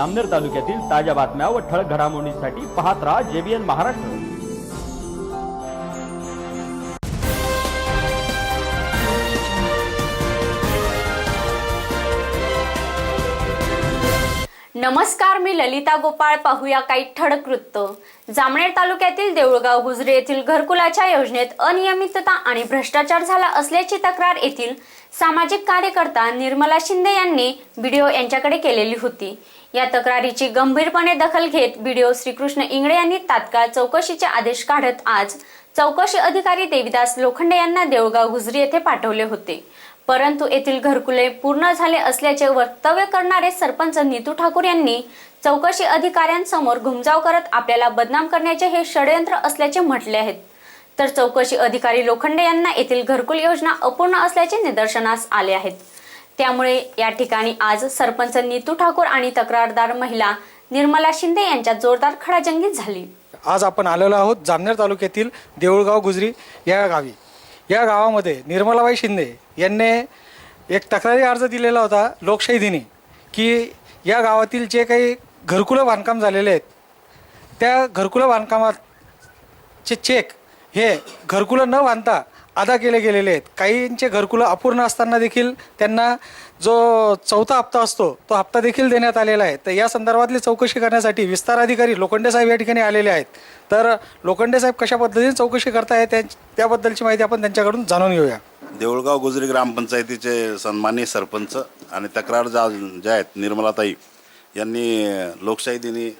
जामनेर तालुक्यातील ताज्या बातम्या व ठळक घडामोडींसाठी पाहत राहा जेबीएन महाराष्ट्र. नमस्कार मी ललिता गोपाळ. पाहूया काही ठळक वृत्त. जामनेर तालुक्यातील देऊळगाव गुजरे येथील घरकुलाच्या योजनेत अनियमितता आणि भ्रष्टाचार झाला असल्याची तक्रार येथील सामाजिक कार्यकर्ता निर्मला शिंदे यांनी बीडीओ यांच्याकडे केलेली होती. या तक्रारीची गंभीरपणे दखल घेत बीडीओ श्रीकृष्ण इंगळे यांनी तात्काळ चौकशीचे आदेश काढत आज चौकशी अधिकारी देविदास लोखंडे यांना देऊळगाव गुजरी येथे पाठवले होते. परंतु येथील घरकुले पूर्ण झाले असल्याचे वक्तव्य करणारे सरपंच नीतू ठाकूर यांनी चौकशी अधिकाऱ्यांसमोर घुमजाव करत आपल्याला बदनाम करण्याचे हे षडयंत्र असल्याचे म्हटले आहेत. तर चौकशी अधिकारी लोखंडे यांना येथील घरकुल योजना अपूर्ण असल्याचे निदर्शनास आले आहेत. त्यामुळे या ठिकाणी आज सरपंच नीतू ठाकूर आणि तक्रारदार महिला निर्मला शिंदे यांच्यात जोरदार खडाजंगी झाली. आज आपण आलेलो आहोत जामनेर तालुक्यातील देऊळगाव गुजरी या गावी. या गावामध्ये निर्मलाबाई शिंदे यांनी एक तक्रारी अर्ज दिलेला होता लोकशाही दिनी की या गावातील जे काही घरकुलं बांधकाम झालेले आहेत त्या घरकुलं बांधकामाचे चेक हे घरकुलं न बांधता अदा केले गेलेले आहेत. काहींचे घरकुलं अपूर्ण असताना देखील त्यांना जो चौथा हप्ता असतो तो हप्ता देखील देण्यात आलेला आहे. तर या संदर्भातली चौकशी करण्यासाठी विस्तार अधिकारी लोखंडे साहेब या ठिकाणी आलेले आहेत. तर लोखंडे साहेब कशा पद्धतीने चौकशी करताय त्या त्याबद्दलची माहिती आपण त्यांच्याकडून जाणून घेऊया. देऊळगाव गुजरी ग्रामपंचायतीचे सन्माननीय सरपंच आणि तक्रार जा ज्या आहेत निर्मलाताई यांनी लोकशाही दिनी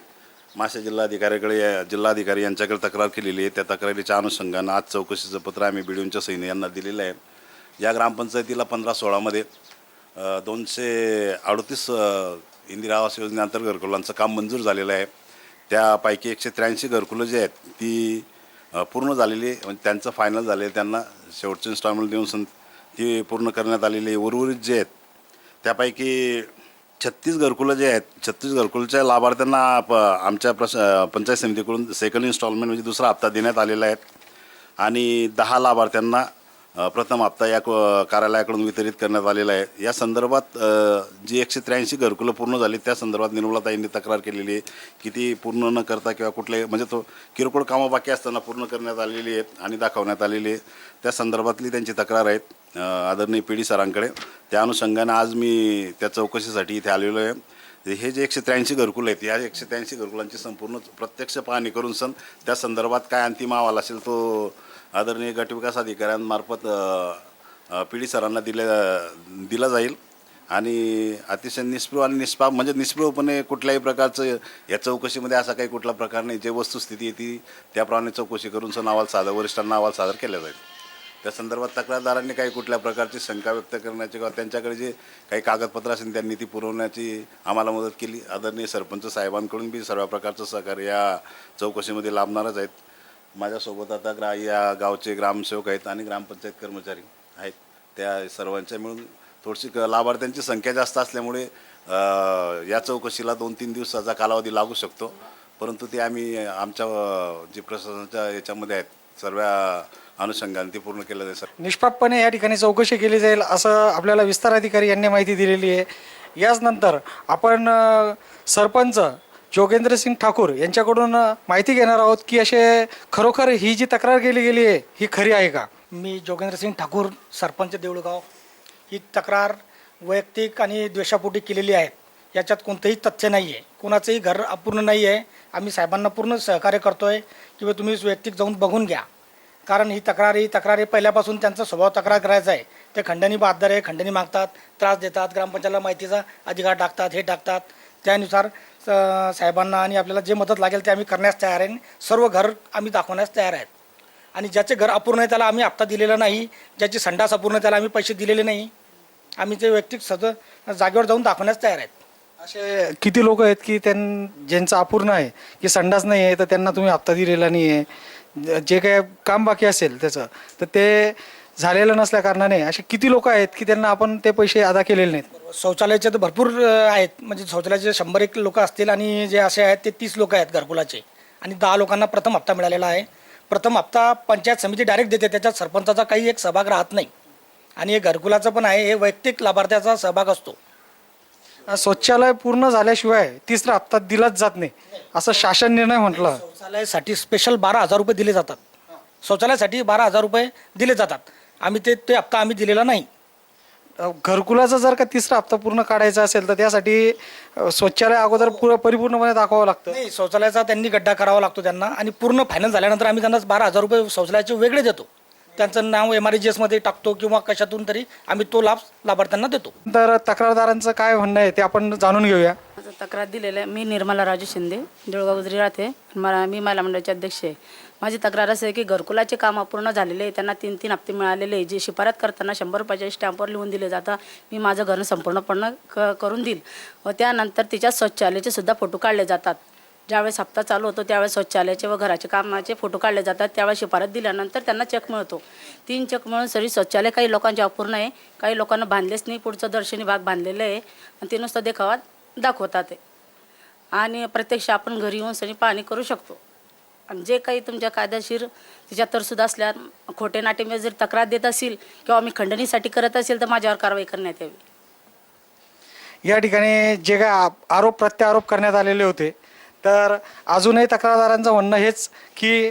मासे जिल्हाधिकाऱ्याकडे या- जिल्हाधिकारी यांच्याकडे तक्रार केलेली आहे. त्या तक्रारीच्या अनुषंगानं आज चौकशीचं पत्र आम्ही बिडूंच्या सैन्य यांना दिलेलं आहे. या ग्रामपंचायतीला पंधरा सोळामध्ये अ, दोनशे अडतीस अ, इंदिरा आवास योजनेअंतर्गत घरकुलांचं काम मंजूर झालेलं आहे. त्यापैकी एकशे त्र्याऐंशी घरकुलं जी आहेत ती अ, पूर्ण झालेली आहे. म्हणजे त्यांचं फायनल झाले त्यांना शेवटचं इन्स्टॉलमेंट देऊन सं ती पूर्ण करण्यात आलेली आहे. उर्वरित जे आहेत त्यापैकी छत्तीस घरकुलं जे आहेत छत्तीस घरकुलच्या लाभार्थ्यांना प आमच्या प्रश पंचायत समितीकडून सेकंड इन्स्टॉलमेंट म्हणजे दुसरा हप्ता देण्यात आलेला आहे. आणि दहा लाभार्थ्यांना प्रथम हप्ता या क- कार्यालयाकडून वितरित करण्यात आलेला आहे. या संदर्भात जी एकशे त्र्याऐंशी घरकुलं पूर्ण झाली त्या संदर्भात निर्मलाताईंनी तक्रार केलेली आहे की ती पूर्ण न करता किंवा कुठले म्हणजे तो किरकोळ कामं बाकी असताना पूर्ण करण्यात आलेली आहेत आणि दाखवण्यात आलेली आहे त्या संदर्भातली त्यांची तक्रार आहेत आदरणीय पी डी सरांकडे. त्या अनुषंगाने आज मी त्या चौकशीसाठी इथे आलेलो आहे. हे जे एकशे त्र्याऐंशी घरकुल आहेत या एकशे त्र्याऐंशी घरकुलांची संपूर्ण प्रत्यक्ष पाहणी करून सण त्या संदर्भात काय अंतिम अहवाल असेल तो आदरणीय गटविकास अधिकाऱ्यांमार्फत पी डी सरांना दिल्या दिला जाईल. आणि अतिशय निष्प्रभ आणि निष्पाप म्हणजे निष्प्रभपणे कुठल्याही प्रकारचं या चौकशीमध्ये असा काही कुठला प्रकार नाही. जे वस्तुस्थिती आहे ती त्याप्रमाणे चौकशी करून सण अहवाल सादर वरिष्ठांना अहवाल सादर केला जाईल. त्या संदर्भात तक्रारदारांनी काही कुठल्या प्रकारची शंका व्यक्त करण्याची किंवा त्यांच्याकडे जे काही कागदपत्र असेल त्यांनी ती पुरवण्याची आम्हाला मदत केली. आदरणीय सरपंच साहेबांकडून बी सर्व प्रकारचं सहकार्य या चौकशीमध्ये लाभणारच आहेत. माझ्यासोबत आता ग्रा या गावचे ग्रामसेवक आहेत आणि ग्रामपंचायत कर्मचारी आहेत. त्या सर्वांच्या मिळून थोडीशी क- लाभार्थ्यांची संख्या जास्त असल्यामुळे या चौकशीला दोन तीन दिवसाचा कालावधी लागू शकतो. परंतु ते आम्ही आमच्या जी जे प्रशासनाच्या याच्यामध्ये आहेत सर्व अनुषंगाने ते पूर्ण केलं जाईल सर. निष्पापपणे या ठिकाणी चौकशी केली जाईल असं आपल्याला विस्तार अधिकारी यांनी माहिती दिलेली आहे. याच नंतर आपण सरपंच जोगेंद्र सिंग ठाकूर यांच्याकडून माहिती घेणार आहोत की असे खरोखर ही जी तक्रार केली गेली आहे ही खरी आहे का? मी जोगेंद्र सिंग ठाकूर सरपंच देऊळगाव ही तक्रार वैयक्तिक आणि द्वेषापोटी केलेली आहे. याच्यात कोणतंही तथ्य नाही आहे कोणाचंही घर अपूर्ण नाही आहे आम्ही साहेबांना पूर्ण सहकार्य करतो आहे किंवा तुम्ही वैयक्तिक जाऊन बघून घ्या. कारण ही तक्रार ही तक्रार ही पहिल्यापासून त्यांचा स्वभाव तक्रार करायचा आहे. ते खंडणी बहादर आहे खंडणी मागतात त्रास देतात ग्रामपंचायतला माहितीचा अधिकार टाकतात हे टाकतात. त्यानुसार साहेबांना आणि आपल्याला जे मदत लागेल ते आम्ही करण्यास तयार आहे. सर्व घर आम्ही दाखवण्यास तयार आहेत. आणि ज्याचे घर अपूर्ण आहे त्याला आम्ही हप्ता दिलेला नाही. ज्याची संडास अपूर्ण आहे त्याला आम्ही पैसे दिलेले नाही. आम्ही ते वैयक्तिक सद जागेवर जाऊन दाखवण्यास तयार आहेत. असे किती लोक आहेत की त्यां ज्यांचं अपूर्ण आहे की संडास नाही आहे तर त्यांना तुम्ही हप्ता दिलेला नाही आहे. जे काय काम बाकी असेल त्याचं तर ते झालेलं नसल्या कारणाने असे किती लोक आहेत की त्यांना आपण ते पैसे अदा केलेले नाहीत? शौचालयाचे तर भरपूर अ, आहेत. म्हणजे शौचालयाचे शंभर एक लोक असतील आणि जे असे आहेत ते तीस लोक आहेत घरकुलाचे. आणि दहा लोकांना प्रथम हप्ता मिळालेला आहे. प्रथम हप्ता पंचायत समिती डायरेक्ट देते त्याच्यात सरपंचाचा काही एक सहभाग राहत नाही. आणि हे घरकुलाचं पण आहे हे वैयक्तिक लाभार्थ्याचा सहभाग असतो. शौचालय पूर्ण झाल्याशिवाय तिसरा हप्ता दिलाच जात नाही. असं शासन निर्णय म्हटलं. शौचालयासाठी स्पेशल बारा हजार रुपये दिले जातात. शौचालयासाठी बारा हजार रुपये दिले जातात. आम्ही ते ते हप्ता आम्ही दिलेला नाही. घरकुलाचा जर का तिसरा हप्ता पूर्ण काढायचा असेल तर त्यासाठी अ, शौचालय अगोदर पुरं परिपूर्णपणे दाखवावं लागतं. नाही शौचालयाचा त्यांनी गड्डा करावा लागतो त्यांना आणि पूर्ण फायनल झाल्यानंतर आम्ही त्यांना बारा हजार रुपये शौचालयाचे वेगळे देतो. त्यांचं नाव एम आरमध्ये टाकतो किंवा कशातून तरी आम्ही तो लाभ लाभार्थ्यांना देतो. तर तक्रारदारांचं काय म्हणणं आहे ते आपण जाणून घेऊया. माझं तक्रार दिलेलं आहे. मी निर्मला राजू शिंदे देऊळगाव गुजरी राहते. मला मी महिला मंडळाची अध्यक्ष आहे. माझी तक्रार असे आहे की घरकुलाचे काम अपूर्ण झालेले आहे. त्यांना तीन तीन हप्ते मिळालेले आहे. जे शिफारत करताना शंभर रुपयाच्या स्टॅम्पवर लिहून दिले जातात. मी माझं घर संपूर्णपणे क करून देईल व त्यानंतर तिच्या शौचालयाचे सुद्धा फोटो काढले जातात. ज्यावेळेस हप्ता चालू होतो त्यावेळेस शौचालयाचे व घराचे कामाचे फोटो काढले जातात. त्यावेळेस शिफारत दिल्यानंतर त्यांना चेक मिळतो. तीन चेक मिळून सरी शौचालय काही लोकांचे अपूर्ण आहे काही लोकांना बांधलेच नाही. पुढचं दर्शनी भाग बांधलेलं आहे. आणि ते नुसतं देखावात दाखवतात. आणि प्रत्यक्ष आपण घरी येऊन सरी पाहणी करू शकतो. आणि जे काही तुमच्या कायदेशीर तिच्या तरसुद्धा असल्या खोटे नाटेमध्ये जर तक्रार देत असेल किंवा मी खंडणीसाठी करत असेल तर माझ्यावर कारवाई करण्यात यावी. या ठिकाणी जे काय आ- आरोप प्रत्यारोप करण्यात आलेले होते तर अजूनही तक्रारदारांचं म्हणणं हेच की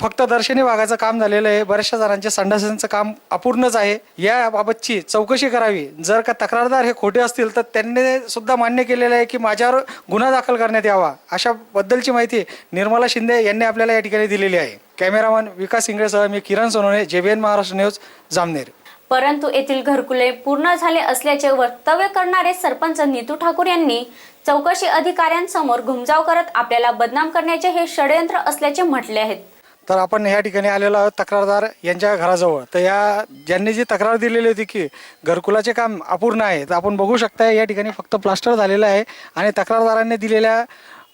फक्त दर्शनी भागाचं काम झालेलं आहे. बऱ्याचशा जणांचे संडासांचं काम अपूर्णच आहे. याबाबतची चौकशी करावी. जर का तक्रारदार हे खोटे असतील तर त्यांनी सुद्धा मान्य केलेलं आहे की माझ्यावर गुन्हा दाखल करण्यात यावा. अशा बद्दलची माहिती निर्मला शिंदे यांनी आपल्याला या ठिकाणी दिलेली आहे. कॅमेरामन विकास इंगळेसह मी किरण सोनवणे जेबीएन महाराष्ट्र न्यूज जामनेर. परंतु येथील घरकुले पूर्ण झाले असल्याचे वक्तव्य करणारे सरपंच नीतू ठाकूर यांनी चौकशी अधिकाऱ्यांसमोर घुमजाव करत आपल्याला बदनाम करण्याचे हे षडयंत्र असल्याचे म्हटले आहेत. तर आपण या ठिकाणी आलेलो आहोत तक्रारदार यांच्या घराजवळ. तर या ज्यांनी जी तक्रार दिलेली होती की घरकुलाचे काम अपूर्ण आहे तर आपण बघू शकता या ठिकाणी फक्त प्लास्टर झालेलं आहे आणि तक्रारदारांनी दिलेल्या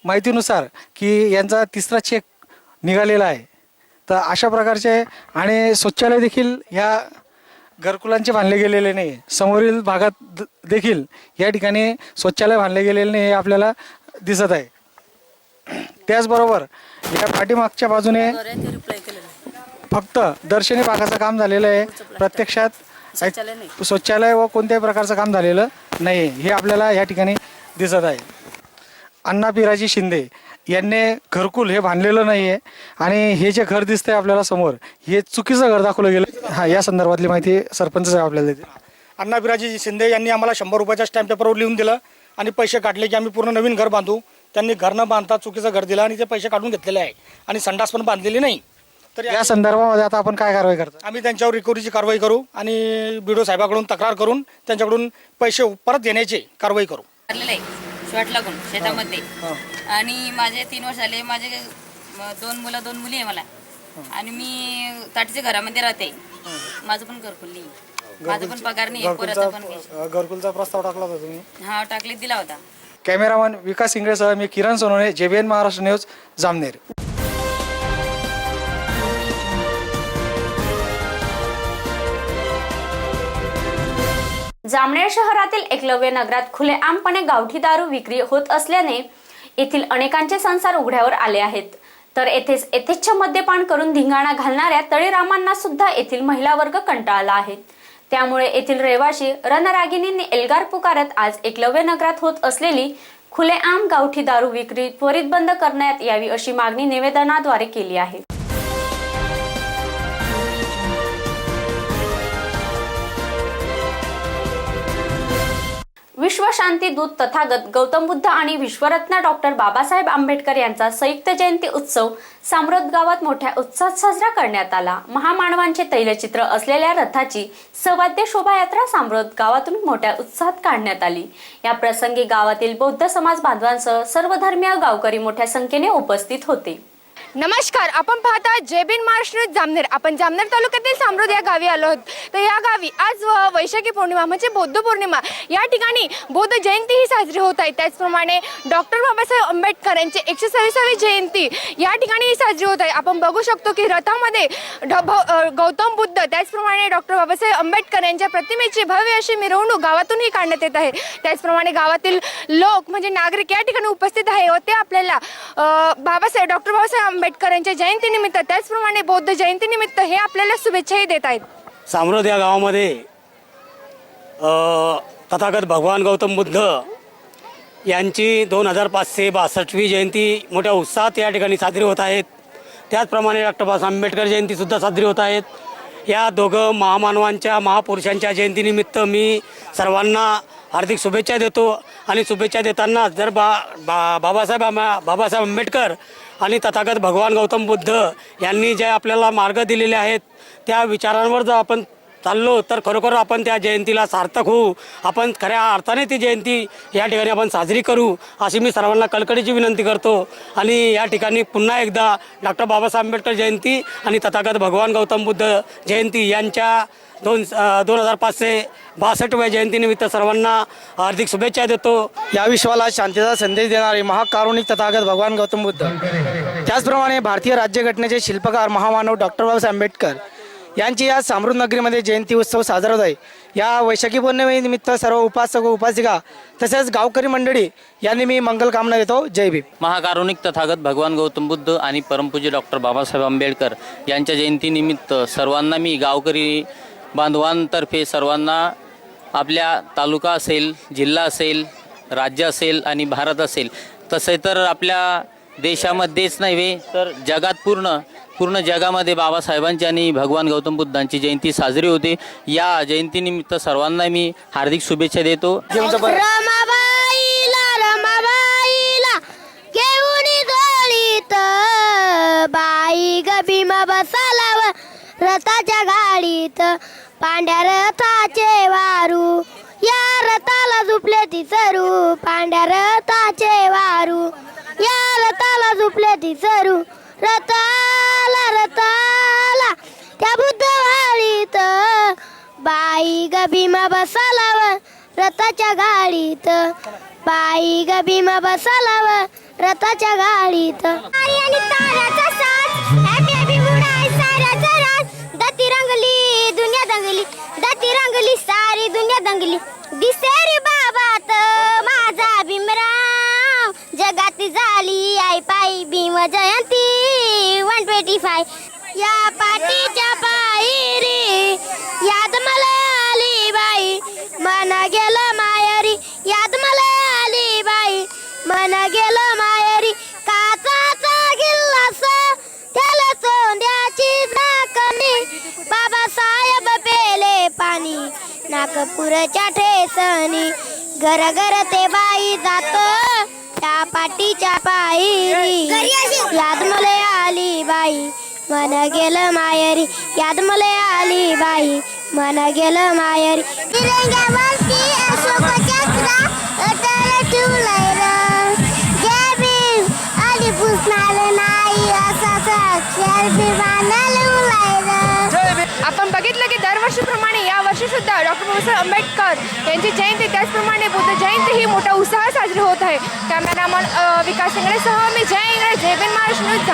माहितीनुसार की यांचा तिसरा चेक निघालेला आहे. तर अशा प्रकारचे आणि शौचालय देखील ह्या घरकुलांचे बांधले गेलेले नाही. समोरील भागात द- देखील या ठिकाणी शौचालय बांधले गेलेले नाही हे आपल्याला दिसत आहे. त्याचबरोबर या पाठीमागच्या बाजूने फक्त दर्शनी भागाचं काम झालेलं आहे. प्रत्यक्षात शौचालय व कोणत्याही प्रकारचं काम झालेलं नाही. हे आपल्याला या ठिकाणी दिसत आहे. अण्णा पिराजी शिंदे यांनी घरकुल हे बांधलेलं नाही आहे आणि हे जे घर दिसतंय आपल्याला समोर हे चुकीचं घर दाखवलं गेलं. हा या संदर्भातली माहिती सरपंच साहेब आपल्याला देतील. अण्णा बिराजी शिंदे यांनी आम्हाला शंभर रुपयाच्या स्टॅम्प पेपरवर लिहून दिलं आणि पैसे काढले की आम्ही पूर्ण नवीन घर बांधू. त्यांनी घर न बांधता चुकीचं घर दिलं आणि ते पैसे काढून घेतलेले आहे. आणि संडास पण बांधलेली नाही. तर या संदर्भामध्ये आता आपण काय कारवाई करतो आम्ही त्यांच्यावर रिकव्हरीची कारवाई करू आणि बी साहेबाकडून तक्रार करून त्यांच्याकडून पैसे परत देण्याची कारवाई करू. मारलेलं आहे. शॉट लागून शेतामध्ये. आणि माझे तीन वर्ष झाले माझे म, दोन मुलं दोन मुली आहे मला. आणि मी ताटीच्या घरामध्ये राहते. माझं पण घरकुल नाही. माझं पण पगार नाही पोराचा पण घरकुलचा प्रस्ताव टाकला होता तुम्ही? हा टाकले दिला होता. कॅमेरामन विकास इंगळेसह मी किरण सोनवणे जेबीएन महाराष्ट्र न्यूज जामनेर. जामनेर शहरातील एकलव्य नगरात खुलेआमपणे गावठी दारू विक्री होत असल्याने येथील अनेकांचे संसार उघड्यावर आले आहेत. तर येथेच यथेच्छ मद्यपान करून धिंगाणा घालणाऱ्या तळीरामांना सुद्धा येथील महिला वर्ग कंटाळला आहे. त्यामुळे येथील रहिवाशी रणरागिणींनी एल्गार पुकारत आज एकलव्य नगरात होत असलेली खुलेआम गावठी दारू विक्री त्वरित बंद करण्यात यावी अशी मागणी निवेदनाद्वारे केली आहे. विश्व शांती दूत तथागत गौतम बुद्ध आणि विश्वरत्न डॉक्टर बाबासाहेब आंबेडकर यांचा संयुक्त जयंती उत्सव सामरत गावात मोठ्या उत्साहात साजरा करण्यात आला. महामानवांचे तैलचित्र असलेल्या रथाची सवाद्य शोभायात्रा सामरत गावातून मोठ्या उत्साहात काढण्यात आली. या प्रसंगी गावातील बौद्ध समाज बांधवांसह सर्वधर्मीय गावकरी मोठ्या संख्येने उपस्थित होते. नमस्कार आपण पाहता जयबीन महाराष्ट्र न्यूज जामनेर. आपण जामनेर तालुक्यातील सामरोद या गावी आलो आहोत. तर या गावी आज व- वैशाखी पौर्णिमा म्हणजे बौद्ध पौर्णिमा. या ठिकाणी बौद्ध जयंती ही साजरी होत आहे. त्याचप्रमाणे डॉक्टर बाबासाहेब आंबेडकर यांची एकशे सव्वीसावी जयंती या ठिकाणी ही साजरी होत आहे. आपण बघू शकतो की रथामध्ये गौतम बुद्ध त्याचप्रमाणे डॉक्टर बाबासाहेब आंबेडकर यांच्या प्रतिमेची भव्य अशी मिरवणूक गावातूनही काढण्यात येत आहे. त्याचप्रमाणे गावातील लोक म्हणजे नागरिक या ठिकाणी उपस्थित आहे व ते आपल्याला बाबासाहेब डॉक्टर बाबासाहेब आंबेडकर यांच्या जयंतीनिमित्त त्याचप्रमाणे बौद्ध जयंतीनिमित्त हे आपल्याला शुभेच्छाही देत आहेत. साम्रोद या गावामध्ये अ, तथागत भगवान गौतम बुद्ध यांची दोन हजार पाचशे बासष्टवी जयंती मोठ्या उत्साहात या ठिकाणी साजरी होत आहेत. त्याचप्रमाणे डॉक्टर बाबासाहेब आंबेडकर जयंतीसुद्धा साजरी होत आहेत. या दोघं महामानवांच्या महापुरुषांच्या जयंतीनिमित्त मी सर्वांना हार्दिक शुभेच्छा देतो आणि शुभेच्छा देताना जर बा बा बाबासाहेब आंबा- बाबासाहेब आंबेडकर आणि तथागत भगवान गौतम बुद्ध यांनी जे आपल्याला मार्ग दिलेले आहेत त्या विचारांवर जर आपण चाललो तर खरोखर आपण त्या जयंतीला सार्थक होऊ. आपण खऱ्या अर्थाने ती जयंती या ठिकाणी आपण साजरी करू अशी मी सर्वांना कळकळीची विनंती करतो. आणि या ठिकाणी पुन्हा एकदा डॉक्टर बाबासाहेब आंबेडकर जयंती आणि तथागत भगवान गौतम बुद्ध जयंती यांच्या दोन दोन हजार पाचशे बासष्टव्या जयंतीनिमित्त सर्वांना हार्दिक शुभेच्छा देतो. या विश्वाला शांतीचा संदेश देणारे महाकारुणिक तथागत भगवान गौतम बुद्ध. त्याचप्रमाणे भारतीय राज्यघटनेचे शिल्पकार महामानव डॉक्टर बाबासाहेब आंबेडकर यांची या समृद्ध नगरीमध्ये जयंती उत्सव साजरा होत आहे. या वैशाखी पौर्णिमेनिमित्त सर्व उपासक व उपासिका तसेच गावकरी मंडळी यांनी मी मंगल कामना देतो. जय भीम. महाकारुणिक तथागत भगवान गौतम बुद्ध आणि परमपूज्य डॉक्टर बाबासाहेब आंबेडकर यांच्या जयंतीनिमित्त सर्वांना मी गावकरी बांधवांतर्फे सर्वांना आपल्या तालुका असेल जिल्हा असेल राज्य असेल आणि भारत असेल. तसे तर आपल्या देशामध्येच नव्हे तर जगात पूर्ण पूर्ण जगामध्ये बाबासाहेबांची आणि भगवान गौतम बुद्धांची जयंती साजरी होते. या जयंतीनिमित्त सर्वांना मी हार्दिक शुभेच्छा देतो. बाई ग भीमा बसालाव रथाच्या गाडीत. पांढ्या रथाचे वारू या रथाला झुपले ती सरू. पांढ्या रथाचे वारू या रथाला झुपले ती सरू. रथाला रथाला त्या बुद्धवाडीत बाई ग भीमा बसालाव रथाच्या गाडीत. बाई ग भीमा बसालाव रथाच्या गाडीत. आणि ताऱ्याचा साथ हॅपी हॅपी मुडाय साऱ्याचा राज. दती रंगली दुनिया दंगली दाती रंगली सारी दुनिया दंगली. दिसेरी बाबात माझा भीमराव. जगात झाली आई पायी Bhim Jayanti. One twenty five या बाबासाहेब पेले पाणी. नागपूरच्या ठेसणी घर घर ते बाई जात. त्या पाठीच्या पायरी याद मला आली बाई. मन गेलं मायरी याद मला आली बाई. मन गेलं मायरी. तिरंग्यावरती अशोक चक्र अटल ठेवलंय र. जय भीम. आणि पुसणार नाही असा अक्षर भीमानं सुद्धा डॉक्टर बाबासाहेब आंबेडकर यांची जयंती त्याचप्रमाणे बुद्ध जयंती ही मोठ्या उत्साहात साजरी होत आहे. कॅमेरामन अ, विकास इंगळेसह मी जय इंगळे जय बिन महाराष्ट्र न्यूज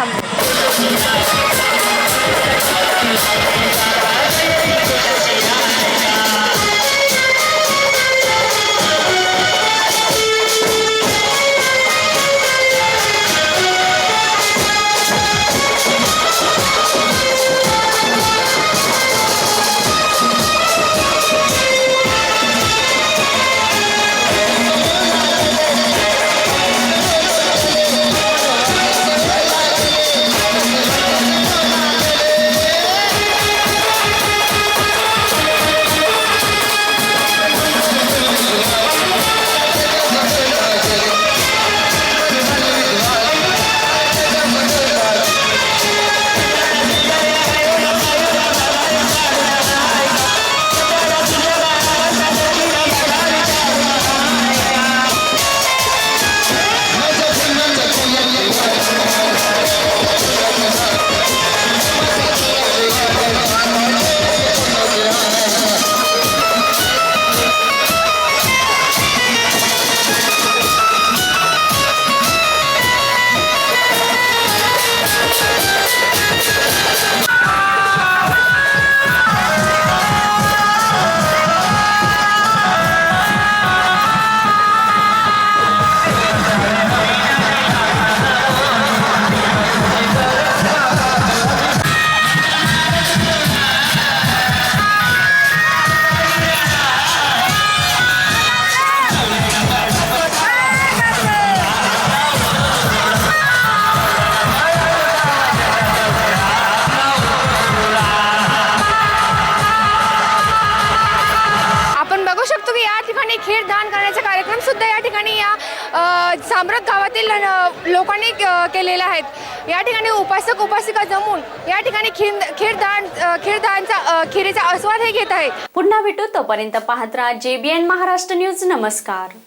जामनेर सुद्धा या ठिकाणी या अ, गावातील लोकांनी केलेले आहेत या ठिकाणी उपासक उपासिका जमून या ठिकाणी खीर खीरदान खीरदानचा खिरीचा आस्वाद हे घेत आहे. पुन्हा भेटू तोपर्यंत पाहत राहा जेबीएन महाराष्ट्र न्यूज. नमस्कार.